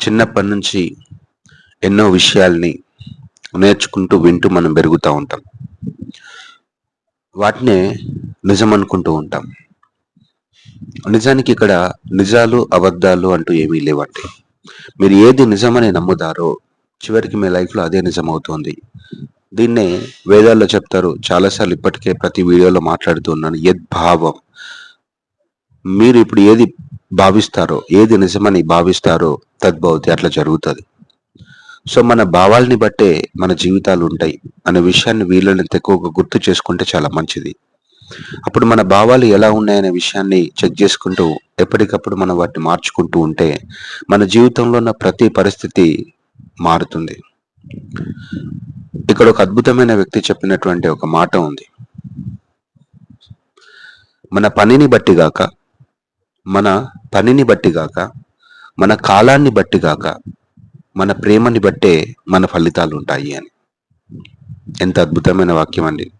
చిన్నప్పటి నుంచి ఎన్నో విషయాల్ని నేర్చుకుంటూ వింటూ మనం పెరుగుతూ ఉంటాం. వాటినే నిజం అనుకుంటూ ఉంటాం. నిజానికి ఇక్కడ నిజాలు అబద్ధాలు అంటూ ఏమీ లేవండి. మీరు ఏది నిజమని నమ్ముతారో చివరికి మీ లైఫ్లో అదే నిజం అవుతుంది దీన్నే వేదాల్లో చెప్తారు. చాలాసార్లు ఇప్పటికే ప్రతి వీడియోలో మాట్లాడుతూ ఉన్నాను. యద్భావం. మీరు ఇప్పుడు ఏది భావిస్తారో ఏది నిజమని భావిస్తారో తద్భవతి అట్లా జరుగుతుంది. సో మన భావాల్ని బట్టే మన జీవితాలు ఉంటాయి. అనే విషయాన్ని వీళ్ళని ఎక్కువగా గుర్తు చేసుకుంటే చాలా మంచిది. అప్పుడు మన భావాలు ఎలా ఉన్నాయనే విషయాన్ని చెక్ చేసుకుంటూ ఎప్పటికప్పుడు మనం వాటిని మార్చుకుంటూ ఉంటే మన జీవితంలో ఉన్న ప్రతి పరిస్థితి మారుతుంది. ఇక్కడ ఒక అద్భుతమైన వ్యక్తి చెప్పినటువంటి ఒక మాట ఉంది. మన పనిని బట్టి గాక మన పనిని బట్టి గాక మన కాలాన్ని బట్టి గాక మన ప్రేమని బట్టే మన ఫలితాలు ఉంటాయి అని. ఎంత అద్భుతమైన వాక్యం అండి.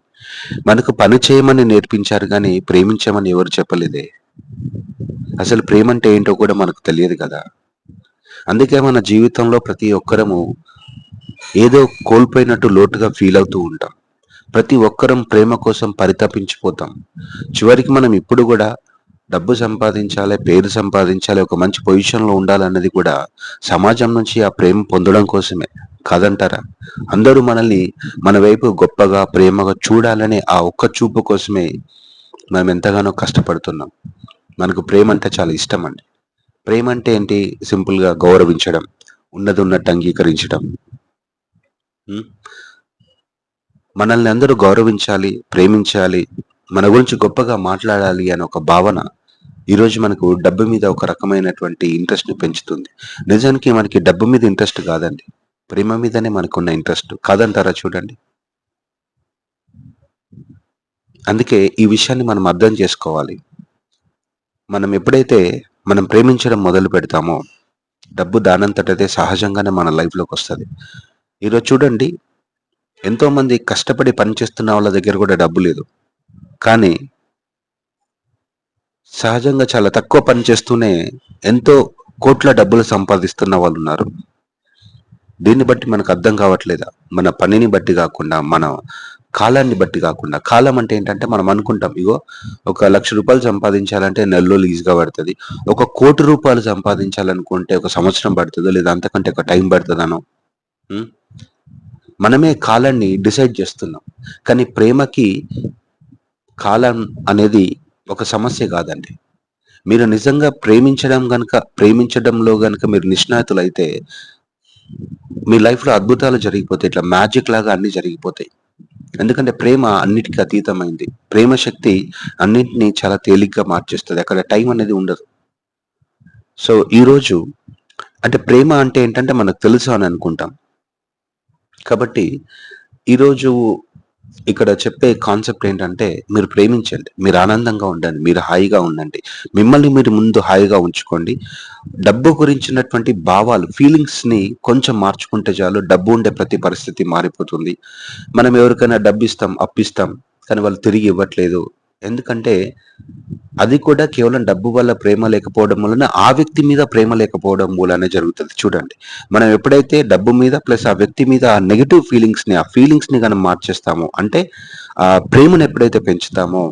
మనకు పని చేయమని నేర్పించారు కానీ ప్రేమించమని ఎవరు చెప్పలేదే? అసలు ప్రేమ అంటే ఏంటో కూడా మనకు తెలియదు కదా. అందుకే మన జీవితంలో ప్రతి ఒక్కరము ఏదో కోల్పోయినట్టు లోటుగా ఫీల్ అవుతూ ఉంటాం. ప్రతి ఒక్కరం ప్రేమ కోసం పరితపించిపోతాం. చివరికి మనం ఇప్పుడు కూడా డబ్బు సంపాదించాలి పేరు సంపాదించాలి ఒక మంచి పొజిషన్లో ఉండాలన్నది కూడా సమాజం నుంచి ఆ ప్రేమ పొందడం కోసమే కాదంటారా? అందరూ మనల్ని మన వైపు గొప్పగా ప్రేమగా చూడాలనే ఆ ఒక్క చూపు కోసమే మనం ఎంతగానో కష్టపడుతున్నాం. మనకు ప్రేమ అంటే చాలా ఇష్టం అండి. ప్రేమ అంటే ఏంటి? సింపుల్గా గౌరవించడం ఉన్నది ఉన్నట్టు అంగీకరించడం మనల్ని అందరూ గౌరవించాలి ప్రేమించాలి మన గురించి గొప్పగా మాట్లాడాలి అనే ఒక భావన ఈరోజు మనకు డబ్బు మీద ఒక రకమైనటువంటి ఇంట్రెస్ట్ని పెంచుతుంది. నిజానికి మనకి డబ్బు మీద ఇంట్రెస్ట్ కాదండి. ప్రేమ మీదనే మనకున్న ఇంట్రెస్ట్ కాదంటారా చూడండి. అందుకే ఈ విషయాన్ని మనం అర్థం చేసుకోవాలి. మనం ఎప్పుడైతే మనం ప్రేమించడం మొదలు పెడతామో డబ్బు దానంతటైతే సహజంగానే మన లైఫ్లోకి వస్తుంది. ఈరోజు చూడండి ఎంతోమంది కష్టపడి పనిచేస్తున్న వాళ్ళ దగ్గర కూడా డబ్బు లేదు. కానీ సహజంగా చాలా తక్కువ పని చేస్తూనే ఎంతో కోట్ల డబ్బులు సంపాదిస్తున్న వాళ్ళు ఉన్నారు. దీన్ని బట్టి మనకు అర్థం కావట్లేదా? మన పనిని బట్టి కాకుండా మన కాలాన్ని బట్టి కాకుండా. కాలం అంటే ఏంటంటే మనం అనుకుంటాం ఇగో ఒక లక్ష రూపాయలు సంపాదించాలంటే నెలలో ఈజీగా పడుతుంది. ఒక కోటి రూపాయలు సంపాదించాలనుకుంటే ఒక సంవత్సరం పడుతుందో లేదా అంతకంటే ఒక టైం పడుతుందనో మనమే కాలాన్ని డిసైడ్ చేస్తున్నాం. కానీ ప్రేమకి కాలం అనేది ఒక సమస్య కాదండి. మీరు నిజంగా ప్రేమించడం గనక ప్రేమించడంలో గనక మీరు నిష్ణాతులైతే మీ లైఫ్లో అద్భుతాలు జరిగిపోతాయి. ఇట్లా మ్యాజిక్ లాగా అన్ని జరిగిపోతాయి. ఎందుకంటే ప్రేమ అన్నిటికీ అతీతమైంది. ప్రేమ శక్తి అన్నింటినీ చాలా తేలిగ్గా మార్చేస్తుంది. అక్కడ టైం అనేది ఉండదు. సో ఈరోజు అంటే ప్రేమ అంటే ఏంటంటే మనకు తెలుసు అని అనుకుంటాం. కాబట్టి ఈరోజు ఇక్కడ చెప్పే కాన్సెప్ట్ ఏంటంటే మీరు ప్రేమించండి మీరు ఆనందంగా ఉండండి మీరు హాయిగా ఉండండి. మిమ్మల్ని మీరు ముందు హాయిగా ఉంచుకోండి. డబ్బు గురించినటువంటి భావాలు ఫీలింగ్స్ని కొంచెం మార్చుకుంటే చాలు డబ్బు ఉండే ప్రతి పరిస్థితి మారిపోతుంది. మనం ఎవరికైనా డబ్బు ఇస్తాం అప్పిస్తాం కానీ వాళ్ళు తిరిగి ఇవ్వట్లేదు. ఎందుకంటే అది కూడా కేవలం డబ్బు వల్ల ప్రేమ లేకపోవడం వలన ఆ వ్యక్తి మీద ప్రేమ లేకపోవడం మూలనే జరుగుతుంది. చూడండి మనం ఎప్పుడైతే డబ్బు మీద ప్లస్ ఆ వ్యక్తి మీద ఆ నెగిటివ్ ఫీలింగ్స్ని ఆ ఫీలింగ్స్ని మార్చేస్తామో అంటే ఆ ప్రేమను ఎప్పుడైతే పెంచుతామో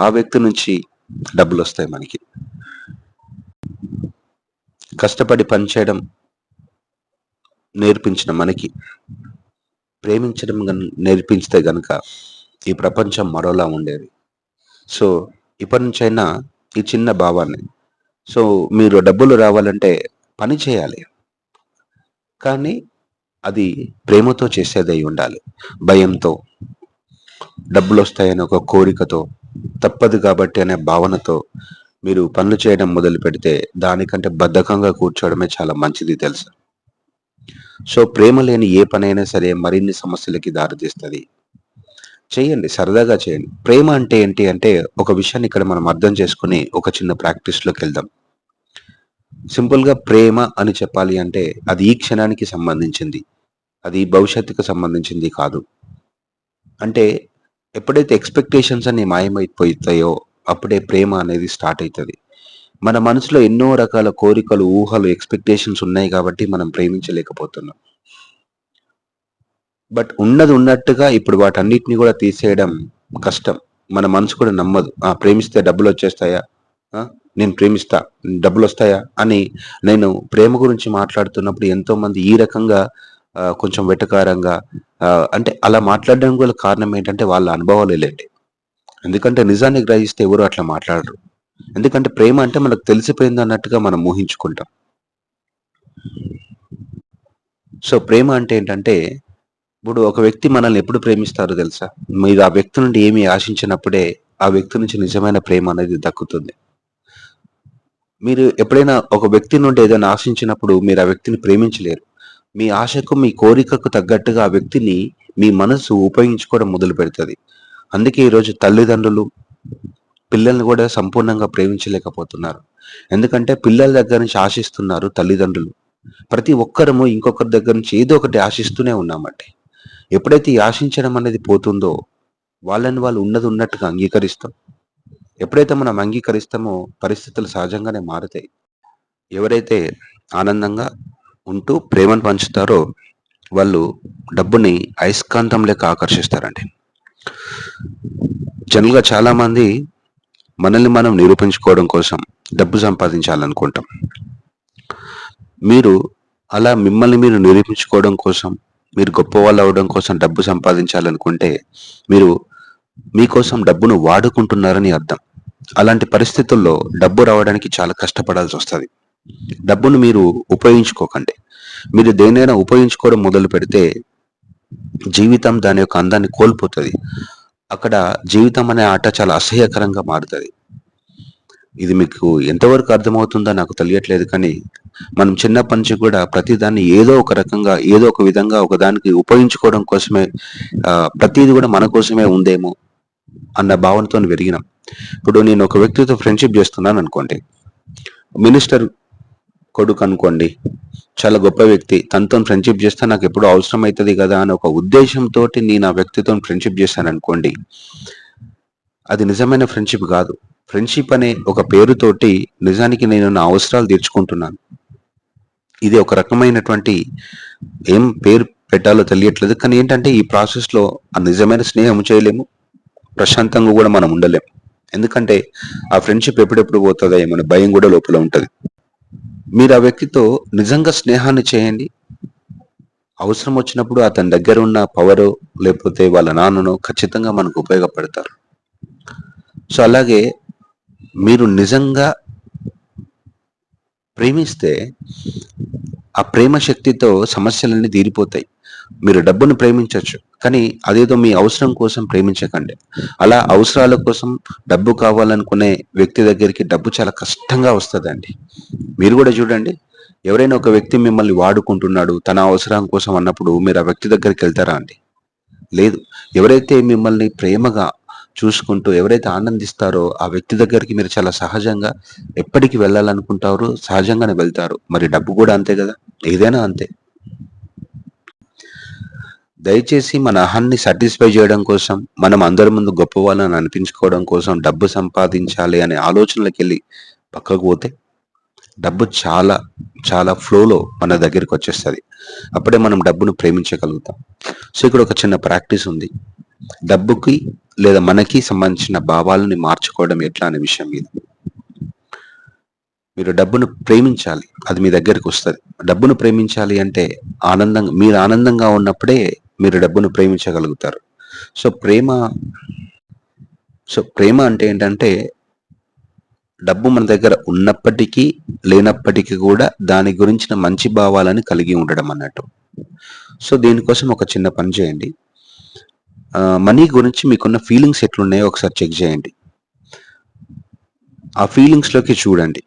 ఆ వ్యక్తి నుంచి డబ్బులు వస్తాయి మనకి. కష్టపడి పనిచేయడం నేర్పించిన మనకి ప్రేమించడం నేర్పించితే గనక ఈ ప్రపంచం మరోలా ఉండేది. సో ఇప్పటి నుంచైనా ఈ చిన్న భావాన్ని. సో మీరు డబ్బులు రావాలంటే పని చేయాలి. కానీ అది ప్రేమతో చేసేదై ఉండాలి. భయంతో. డబ్బులు వస్తాయనే ఒక కోరికతో. తప్పదు కాబట్టి అనే భావనతో మీరు పనులు చేయడం మొదలు పెడితే దానికంటే బద్ధకంగా కూర్చోవడమే చాలా మంచిది తెలుసా? సో ప్రేమ లేని ఏ పనైనా సరే మరిన్ని సమస్యలకి దారితీస్తుంది. చేయండి సరదాగా చేయండి. ప్రేమ అంటే ఏంటి అంటే ఒక విషయాన్ని ఇక్కడ మనం అర్థం చేసుకుని ఒక చిన్న ప్రాక్టీస్లోకి వెళ్దాం. సింపుల్గా ప్రేమ అని చెప్పాలి అంటే అది ఈ క్షణానికి సంబంధించింది. అది భవిష్యత్తుకు సంబంధించింది కాదు. అంటే ఎప్పుడైతే ఎక్స్పెక్టేషన్స్ అన్ని మాయమైపోతాయో అప్పుడే ప్రేమ అనేది స్టార్ట్ అవుతుంది మన మనసులో ఎన్నో రకాల కోరికలు, ఊహలు, ఎక్స్‌పెక్టేషన్స్ ఉన్నాయి కాబట్టి మనం ప్రేమించలేకపోతున్నాం. బట్ ఉన్నది ఉన్నట్టుగా ఇప్పుడు వాటన్నిటిని కూడా తీసేయడం కష్టం. మన మనసు కూడా నమ్మదు. ఆ! ప్రేమిస్తే డబ్బులు వచ్చేస్తాయా నేను ప్రేమిస్తా. డబ్బులొస్తాయా? అని నేను ప్రేమ గురించి మాట్లాడుతున్నప్పుడు ఎంతోమంది ఈ రకంగా కొంచెం వెటకారంగా అంటే అలా మాట్లాడడానికి గల కారణం ఏంటంటే వాళ్ళ అనుభవాలు లేండి ఎందుకంటే నిజాన్ని గ్రహిస్తే ఎవరు అట్లా మాట్లాడరు. ఎందుకంటే ప్రేమ అంటే మనకు తెలిసిపోయిందన్నట్టుగా మనం ఊహించుకుంటాం. సో, ప్రేమ అంటే ఏంటంటే, ఇప్పుడు ఒక వ్యక్తి మనల్ని ఎప్పుడు ప్రేమిస్తారో తెలుసా? మీరు ఆ వ్యక్తి నుండి ఏమి ఆశించినప్పుడే, ఆ వ్యక్తి నుంచి నిజమైన ప్రేమ అనేది దక్కుతుంది. మీరు ఎప్పుడైనా ఒక వ్యక్తి నుండి ఏదైనా ఆశించినప్పుడు మీరు ఆ వ్యక్తిని ప్రేమించలేరు. మీ ఆశకు, మీ కోరికకు తగ్గట్టుగా ఆ వ్యక్తిని మీ మనసు ఉపయోగించుకోవడం మొదలుపెడతది. అందుకే ఈరోజు తల్లిదండ్రులు పిల్లల్ని కూడా సంపూర్ణంగా ప్రేమించలేకపోతున్నారు. ఎందుకంటే పిల్లల దగ్గర నుంచి ఆశిస్తున్నారు తల్లిదండ్రులు. ప్రతి ఒక్కరము ఇంకొకరి దగ్గర నుంచి ఏదో ఒకటి ఆశిస్తూనే ఉన్నామండి. ఎప్పుడైతే ఈ ఆశించడం అనేది పోతుందో, వాళ్ళని వాళ్ళు ఉన్నది ఉన్నట్టుగా అంగీకరిస్తాం. ఎప్పుడైతే మనం అంగీకరిస్తామో పరిస్థితులు సహజంగానే మారుతాయి. ఎవరైతే ఆనందంగా ఉంటూ ప్రేమను పంచుతారో, వాళ్ళు డబ్బుని అయస్కాంతం లెక్క ఆకర్షిస్తారండి. జనరల్‌గా చాలామంది మనల్ని మనం నిరూపించుకోవడం కోసం డబ్బు సంపాదించాలనుకుంటాం. మీరు అలా మిమ్మల్ని మీరు నిరూపించుకోవడం కోసం, మీరు గొప్పవాళ్ళవ్వడం కోసం డబ్బు సంపాదించాలనుకుంటే, మీరు మీకోసం డబ్బును వాడుకుంటున్నారని అర్థం. అలాంటి పరిస్థితుల్లో డబ్బు రావడానికి చాలా కష్టపడాల్సి వస్తుంది డబ్బును మీరు ఉపయోగించుకోకండి. మీరు దేనైనా ఉపయోగించుకోవడం మొదలుపెడితే, జీవితం దాని యొక్క అందాన్ని కోల్పోతుంది అక్కడ జీవితం అనే ఆట చాలా అసహ్యకరంగా మారుతుంది ఇది మీకు ఎంతవరకు అర్థమవుతుందో నాకు తెలియట్లేదు కానీ, మనం చిన్నప్పటి నుంచి కూడా ప్రతిదాన్ని ఏదో ఒక రకంగా, ఏదో ఒక విధంగా ఒకదానికి ఉపయోగించుకోవడం కోసమే ప్రతిది కూడా మన కోసమే ఉందేమో అన్న భావనతో పెరిగినాం. ఇప్పుడు నేను ఒక వ్యక్తితో ఫ్రెండ్‌షిప్ చేస్తున్నాను అనుకోండి మినిస్టర్ కొడుకనుకోండి. చాలా గొప్ప వ్యక్తి. తనతో ఫ్రెండ్‌షిప్ చేస్తే నాకెప్పుడో అవసరం అవుతుంది కదా అని ఒక ఉద్దేశంతో నేను ఆ వ్యక్తితో ఫ్రెండ్‌షిప్ చేశాననుకోండి. అది నిజమైన ఫ్రెండ్‌షిప్ కాదు ఫ్రెండ్‌షిప్ అనే ఒక పేరుతోటి నిజానికి నేను నా అవసరాలు తీర్చుకుంటున్నాను. ఇది ఒక రకమైనటువంటి ఏం పేరు పెట్టాలో తెలియట్లేదు. కానీ ఏంటంటే ఈ ప్రాసెస్‌లో ఆ నిజమైన స్నేహం చేయలేము. ప్రశాంతంగా కూడా మనం ఉండలేం. ఎందుకంటే ఆ ఫ్రెండ్‌షిప్ ఎప్పుడెప్పుడు పోతుందో ఏమైనా భయం కూడా లోపల ఉంటుంది మీరు ఆ వ్యక్తితో నిజంగా స్నేహాన్ని చేయండి. అవసరం వచ్చినప్పుడు అతని దగ్గర ఉన్న పవరో, లేకపోతే వాళ్ళ నాన్ననో ఖచ్చితంగా మనకు ఉపయోగపడతారు. సో, అలాగే మీరు నిజంగా ప్రేమిస్తే, ఆ ప్రేమ శక్తితో సమస్యలన్నీ తీరిపోతాయి. మీరు డబ్బును ప్రేమించవచ్చు కానీ అదేదో మీ అవసరం కోసం ప్రేమించకండి. అలా అవసరాల కోసం డబ్బు కావాలనుకునే వ్యక్తి దగ్గరికి డబ్బు చాలా కష్టంగా వస్తుందండి మీరు కూడా చూడండి. ఎవరైనా ఒక వ్యక్తి మిమ్మల్ని వాడుకుంటున్నాడు, తన అవసరం కోసం అన్నప్పుడు మీరు ఆ వ్యక్తి దగ్గరికి వెళ్తారా అండి? లేదు. ఎవరైతే మిమ్మల్ని ప్రేమగా చూసుకుంటూ ఎవరైతే ఆనందిస్తారో ఆ వ్యక్తి దగ్గరికి మీరు చాలా సహజంగా ఎప్పటికి వెళ్ళాలనుకుంటారో సహజంగానే వెళ్తారు. మరి డబ్బు కూడా అంతే కదా ఏదైనా అంతే. దయచేసి మన అహాన్ని సాటిస్ఫై చేయడం కోసం, మనం అందరి ముందు గొప్పవాళ్ళని అనిపించుకోవడం కోసం డబ్బు సంపాదించాలి అనే ఆలోచనలకు వెళ్ళి పక్కకు పోతే, డబ్బు చాలా, చాలా ఫ్లోలో మన దగ్గరికి వచ్చేస్తుంది అప్పుడే మనం డబ్బును ప్రేమించగలుగుతాం. సో, ఇక్కడ ఒక చిన్న ప్రాక్టీస్ ఉంది. డబ్బుకి లేదా మనకి సంబంధించిన భావాలని మార్చుకోవడం ఎట్లా అనే విషయం మీద. మీరు డబ్బును ప్రేమించాలి. అది మీ దగ్గరికొస్తది. డబ్బును ప్రేమించాలి అంటే ఆనందంగా మీరు ఆనందంగా ఉన్నప్పుడే మీరు డబ్బును ప్రేమించగలుగుతారు. సో, ప్రేమ సో, ప్రేమ అంటే ఏంటంటే డబ్బు మన దగ్గర ఉన్నప్పటికీ, లేనప్పటికీ కూడా దాని గురించిన మంచి భావాలను కలిగి ఉండడం అన్నట్టు. సో, దీనికోసం ఒక చిన్న పని చేయండి. మనీ గురించి మీకున్న ఫీలింగ్స్ ఎట్లున్నాయో ఒకసారి చెక్ చేయండి ఆ ఫీలింగ్స్‌లోకి చూడండి.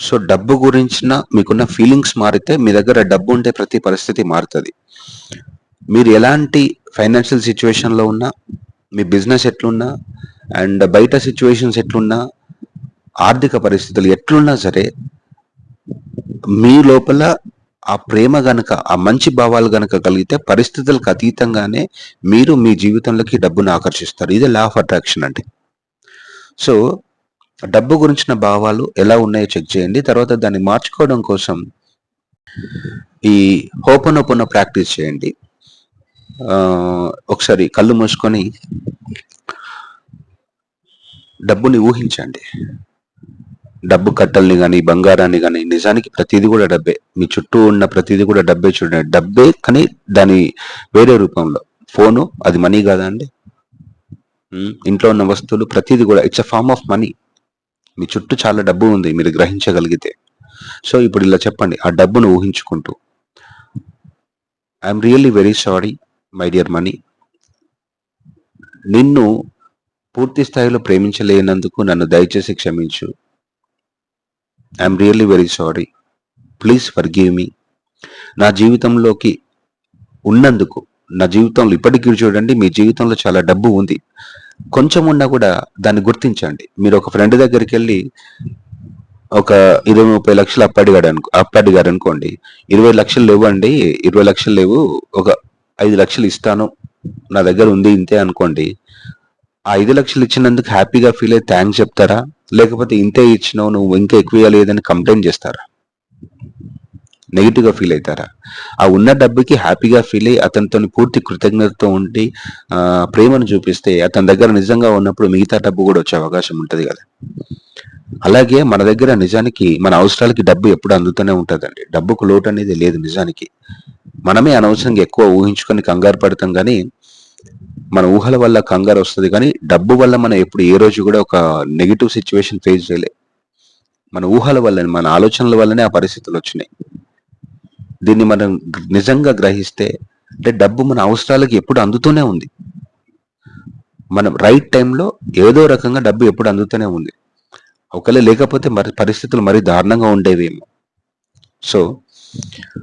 సో, డబ్బు గురించిన మీకున్న ఫీలింగ్స్ మారితే మీ దగ్గర డబ్బు ఉండే ప్రతి పరిస్థితి మారుతుంది మీరు ఎలాంటి ఫైనాన్షియల్ సిచ్యువేషన్లో ఉన్నా, మీ బిజినెస్ ఎట్లున్నా, అండ్ బయట సిచ్యువేషన్స్ ఎట్లున్నా, ఆర్థిక పరిస్థితులు ఎట్లున్నా సరే మీ లోపల ఆ ప్రేమ గనక, ఆ మంచి భావాలు గనక కలిగితే పరిస్థితులకు అతీతంగానే మీరు మీ జీవితంలోకి డబ్బును ఆకర్షిస్తారు. ఇది లా ఆఫ్ అట్రాక్షన్ అంటే. సో డబ్బు గురించిన భావాలు ఎలా ఉన్నాయో చెక్ చేయండి తర్వాత దాన్ని మార్చుకోవడం కోసం ఈ హోపనోపన ప్రాక్టీస్ చేయండి ఒకసారి కళ్ళు మూసుకొని డబ్బుని ఊహించండి డబ్బు కట్టల్ని కానీ బంగారాన్ని కానీ నిజానికి ప్రతిదీ కూడా డబ్బే. మీ చుట్టూ ఉన్న ప్రతిదీ కూడా డబ్బే చూడండి. డబ్బే కానీ దాని వేరే రూపంలో. ఫోను అది మనీ కాదా అండి? ఇంట్లో ఉన్న వస్తువులు ప్రతిదీ కూడా it's a form of money మీ చుట్టూ చాలా డబ్బు ఉంది మీరు గ్రహించగలిగితే. సో ఇప్పుడు ఇలా చెప్పండి ఆ డబ్బును ఊహించుకుంటూ. I'm really very sorry my dear money నిన్ను పూర్తి స్థాయిలో ప్రేమించలేనందుకు నన్ను దయచేసి క్షమించు. I'm really very sorry please forgive me నా జీవితంలోకి ఉన్నందుకు నా జీవితంలో ఇప్పటికీ చూడండి మీ జీవితంలో చాలా డబ్బు ఉంది. కొంచెం ఉన్నా కూడా దాన్ని గుర్తించండి. మీరు ఒక ఫ్రెండ్ దగ్గరికి వెళ్ళి ఒక ఇరవై ముప్పై లక్షలు అప్పడిగాడు అనుకో అప్పడిగారు అనుకోండి. ఇరవై లక్షలు లేవు అండి ఇరవై లక్షలు లేవు ఒక ఐదు లక్షలు ఇస్తాను నా దగ్గర ఉంది ఇంతే అనుకోండి. ఐదు లక్షలు ఇచ్చినందుకు హ్యాపీగా ఫీల్ అయ్యి థ్యాంక్స్ చెప్తారా? లేకపోతే ఇంతే ఇచ్చినావు నువ్వు ఇంకా ఎక్కువ ఇవ్వలేదని కంప్లైంట్ చేస్తారా? నెగిటివ్గా ఫీల్ అవుతారా? ఆ ఉన్న డబ్బుకి హ్యాపీగా ఫీల్ అయ్యి అతనితో పూర్తి కృతజ్ఞతతో ఉండి ప్రేమను చూపిస్తే అతని దగ్గర నిజంగా ఉన్నప్పుడు మిగతా డబ్బు కూడా వచ్చే అవకాశం ఉంటుంది కదా. అలాగే మన దగ్గర నిజానికి మన అవసరాలకి డబ్బు ఎప్పుడు అందుతూనే ఉంటుందండి. డబ్బుకు లోటు అనేది లేదు నిజానికి. మనమే అనవసరంగా ఎక్కువ ఊహించుకొని కంగారు పడతాం కానీ మన ఊహల వల్ల కంగారు వస్తుంది కానీ డబ్బు వల్ల మనం ఎప్పుడు ఏ రోజు కూడా ఒక నెగిటివ్ సిచ్యువేషన్ ఫేస్ చేయలే. మన ఊహల వల్ల మన ఆలోచనల వల్లనే ఆ పరిస్థితులు వచ్చినాయి. దీన్ని మనం నిజంగా గ్రహిస్తే అంటే డబ్బు మన అవసరాలకి ఎప్పుడు అందుతూనే ఉంది. మనం రైట్ టైంలో ఏదో రకంగా డబ్బు ఎప్పుడు అందుతూనే ఉంది. ఒకవేళ లేకపోతే మరి పరిస్థితులు మరీ దారుణంగా ఉండేవేమో. సో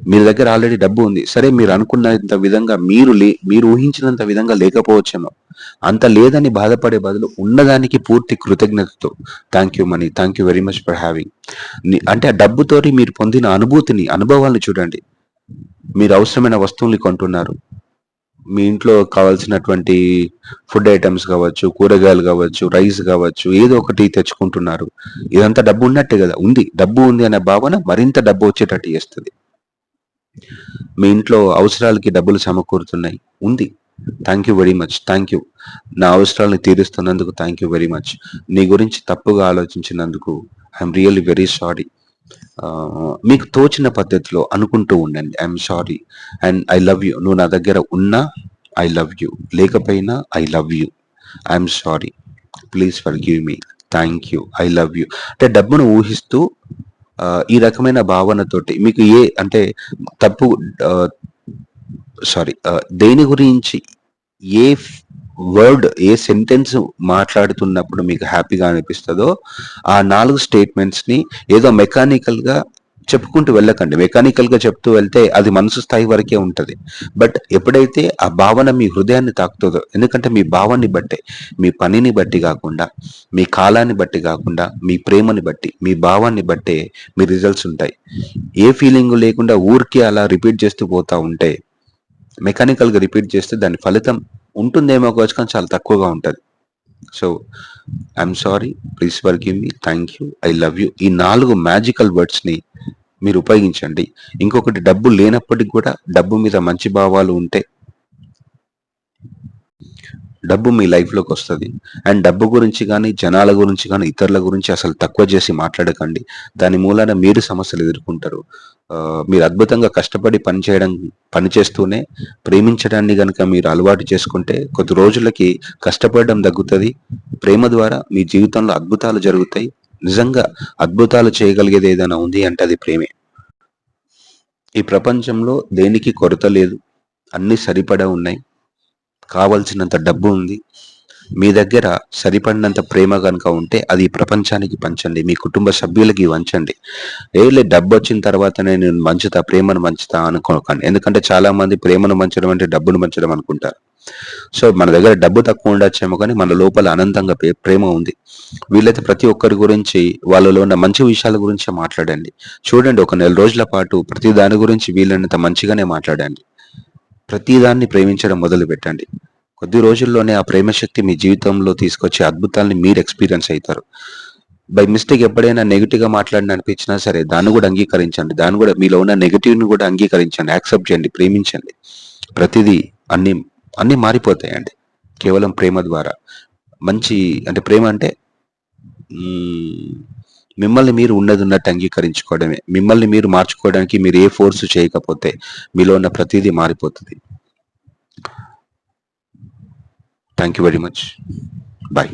మీ దగ్గర ఆల్రెడీ డబ్బు ఉంది. సరే మీరు అనుకున్నంత విధంగా మీరు లే మీరు ఊహించినంత విధంగా లేకపోవచ్చేమో. అంత లేదని బాధపడే బదులు ఉన్నదానికి పూర్తి కృతజ్ఞతతో. Thank you money thank you very much for having అంటే ఆ డబ్బుతోటి మీరు పొందిన అనుభూతిని అనుభవాలను చూడండి. మీరు అవసరమైన వస్తువుల్ని కొంటున్నారు. మీ ఇంట్లో కావాల్సినటువంటి ఫుడ్ ఐటమ్స్ కావచ్చు కూరగాయలు కావచ్చు రైస్ కావచ్చు ఏదో ఒకటి తెచ్చుకుంటున్నారు. ఇదంతా డబ్బు ఉన్నట్టే కదా. ఉంది. డబ్బు ఉంది అనే భావన మరింత డబ్బు వచ్చేటట్టు చేస్తుంది. మీ ఇంట్లో అవసరాలకి డబ్బులు సమకూరుతున్నాయి. ఉంది. Thank you very much thank you నా అవసరాలను తీరుస్తున్నందుకు థ్యాంక్ యూ వెరీ మచ్ నీ గురించి తప్పుగా ఆలోచించినందుకు ఐఎమ్ రియల్లీ వెరీ సారీ మీకు తోచిన పద్ధతిలో అనుకుంటూ ఉండండి. I'm sorry and I love you నువ్వు నా దగ్గర ఉన్నా ఐ లవ్ యూ లేకపోయినా I love you I'm sorry please forgive me thank you I love you అంటే డబ్బును ఊహిస్తూ ఈ రకమైన భావనతోటి మీకు ఏ అంటే తప్పు సారీ దేని గురించి ఏ వర్డ్ ఏ సెంటెన్స్ మాట్లాడుతున్నప్పుడు మీకు హ్యాపీగా అనిపిస్తుందో ఆ నాలుగు స్టేట్మెంట్స్ని ఏదో మెకానికల్గా చెప్పుకుంటూ వెళ్ళకండి. మెకానికల్గా చెప్తూ వెళ్తే అది మనసు స్థాయి వరకే ఉంటుంది. బట్ ఎప్పుడైతే ఆ భావన మీ హృదయాన్ని తాకుతుందో ఎందుకంటే మీ భావాన్ని బట్టే మీ పనిని బట్టి కాకుండా మీ కాలాన్ని బట్టి కాకుండా మీ ప్రేమని బట్టి మీ భావాన్ని బట్టే మీ రిజల్ట్స్ ఉంటాయి. ఏ ఫీలింగ్ లేకుండా ఊరికే అలా రిపీట్ చేస్తూ పోతా ఉంటే మెకానికల్గా రిపీట్ చేస్తే దాని ఫలితం ఉంటుందేమో కావచ్చు కానీ చాలా తక్కువగా ఉంటుంది. So I'm sorry please forgive me thank you I love you ఈ నాలుగు మ్యాజికల్ వర్డ్స్ని మీరు ఉపయోగించండి. ఇంకొకటి డబ్బు లేనప్పటికి కూడా డబ్బు మీద మంచి భావాలు ఉంటే డబ్బు మీ లైఫ్లోకి వస్తుంది. అండ్ డబ్బు గురించి కానీ జనాల గురించి కానీ ఇతరుల గురించి అసలు తక్కువ చేసి మాట్లాడకండి. దాని మూలాన మీరు సమస్యలు ఎదుర్కొంటారు. మీరు అద్భుతంగా కష్టపడి పని చేయడం ప్రేమించడాన్ని కనుక మీరు అలవాటు చేసుకుంటే కొద్ది రోజులకి కష్టపడడం తగ్గుతుంది. ప్రేమ ద్వారా మీ జీవితంలో అద్భుతాలు జరుగుతాయి. నిజంగా అద్భుతాలు చేయగలిగేది ఏదైనా ఉంది అంటే అది ప్రేమే. ఈ ప్రపంచంలో దేనికి కొరత లేదు. అన్ని సరిపడా ఉన్నాయి. కావలసినంత డబ్బు ఉంది. మీ దగ్గర సరిపడినంత ప్రేమ కనుక ఉంటే అది ప్రపంచానికి పంచండి. మీ కుటుంబ సభ్యులకి వంచండి. ఏలే డబ్బు వచ్చిన తర్వాతనే నేను మంచుతా ప్రేమను మంచుతా అనుకోకండి. ఎందుకంటే చాలా మంది ప్రేమను మంచడం అంటే డబ్బును మంచడం అనుకుంటారు. సో మన దగ్గర డబ్బు తక్కువ ఉండొచ్చేమో కానీ మన లోపల అనంతంగా ప్రే- ప్రేమ ఉంది. వీళ్ళైతే ప్రతి ఒక్కరి గురించి వాళ్ళలో ఉన్న మంచి విషయాల గురించి మాట్లాడండి. చూడండి ఒక నెల రోజుల పాటు ప్రతి దాని గురించి వీళ్ళనంత మంచిగానే మాట్లాడండి. ప్రతిదాన్ని ప్రేమించడం మొదలు పెట్టండి కొద్ది రోజుల్లోనే ఆ ప్రేమశక్తి మీ జీవితంలో తీసుకొచ్చే అద్భుతాన్ని మీరు ఎక్స్పీరియన్స్ అవుతారు. బై మిస్టేక్ ఎప్పుడైనా నెగిటివ్గా మాట్లాడిన అనిపించినా సరే దాన్ని కూడా అంగీకరించండి. దాన్ని కూడా మీలో ఉన్న నెగిటివ్ని కూడా అంగీకరించండి. యాక్సెప్ట్ చేయండి. ప్రేమించండి. ప్రతిదీ అన్ని అన్ని మారిపోతాయండి. కేవలం ప్రేమ ద్వారా. మంచి అంటే ప్రేమ అంటే మిమ్మల్ని మీరు ఉన్నది ఉన్నట్టు అంగీకరించుకోవడమే. మిమ్మల్ని మీరు మార్చుకోవడానికి మీరు ఏ ఫోర్స్ చేయకపోతే మీలో ఉన్న ప్రతిదీ మారిపోతుంది. Thank you very much bye